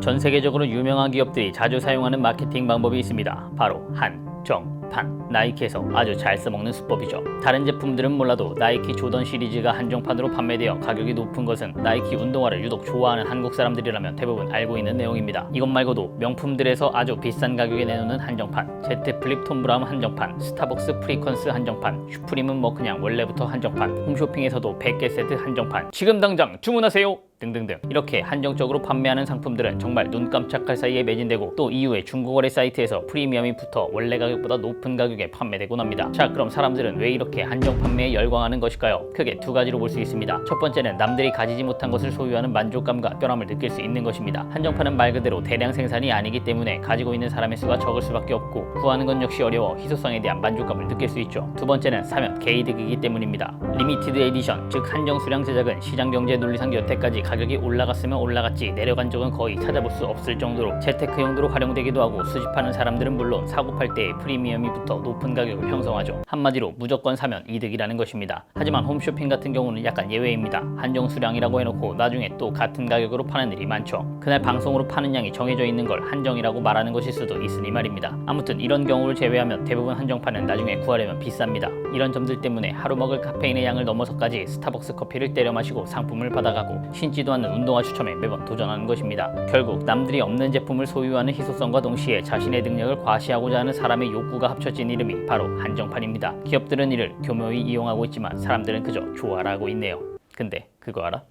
전 세계적으로 유명한 기업들이 자주 사용하는 마케팅 방법이 있습니다. 바로 한 정 판. 나이키에서 아주 잘 써먹는 수법이죠. 다른 제품들은 몰라도 나이키 조던 시리즈가 한정판으로 판매되어 가격이 높은 것은 나이키 운동화를 유독 좋아하는 한국 사람들이라면 대부분 알고 있는 내용입니다. 이것 말고도 명품들에서 아주 비싼 가격에 내놓는 한정판, 제트 플립 톰 브라운 한정판, 스타벅스 프리퀀스 한정판, 슈프림은 뭐 그냥 원래부터 한정판, 홈쇼핑에서도 100개 세트 한정판, 지금 당장 주문하세요! 등등등 이렇게 한정적으로 판매하는 상품들은 정말 눈 깜짝할 사이에 매진되고 또 이후에 중고거래 사이트에서 프리미엄이 붙어 원래 가격보다 높은 가격에 판매되곤 합니다. 자 그럼 사람들은 왜 이렇게 한정 판매에 열광하는 것일까요? 크게 두 가지로 볼 수 있습니다. 첫 번째는 남들이 가지지 못한 것을 소유하는 만족감과 특별함을 느낄 수 있는 것입니다. 한정판은 말 그대로 대량 생산이 아니기 때문에 가지고 있는 사람의 수가 적을 수밖에 없고 구하는 건 역시 어려워 희소성에 대한 만족감을 느낄 수 있죠. 두 번째는 사면 개이득이기 때문입니다. 리미티드 에디션 즉 한정 수량 제작은 시장 경제 논리상 여태까지 가격이 올라갔으면 올라갔지 내려간 적은 거의 찾아볼 수 없을 정도로 재테크 용도로 활용되기도 하고 수집하는 사람들은 물론 사고 팔 때에 프리미엄이 붙어 높은 가격을 형성하죠. 한마디로 무조건 사면 이득이라는 것입니다. 하지만 홈쇼핑 같은 경우는 약간 예외입니다. 한정 수량이라고 해놓고 나중에 또 같은 가격으로 파는 일이 많죠. 그날 방송으로 파는 양이 정해져 있는 걸 한정이라고 말하는 것일 수도 있으니 말입니다. 아무튼 이런 경우를 제외하면 대부분 한정판은 나중에 구하려면 비쌉니다. 이런 점들 때문에 하루 먹을 카페인의 양을 넘어서까지 스타벅스 커피를 때려 마시고 상품을 받아가고 신지 도 않는 운동화 추첨에 매번 도전하는 것입니다. 결국 남들이 없는 제품을 소유하는 희소성과 동시에 자신의 능력을 과시하고자 하는 사람의 욕구가 합쳐진 이름이 바로 한정판입니다. 기업들은 이를 교묘히 이용하고 있지만 사람들은 그저 좋아라 하고 있네요. 근데 그거 알아?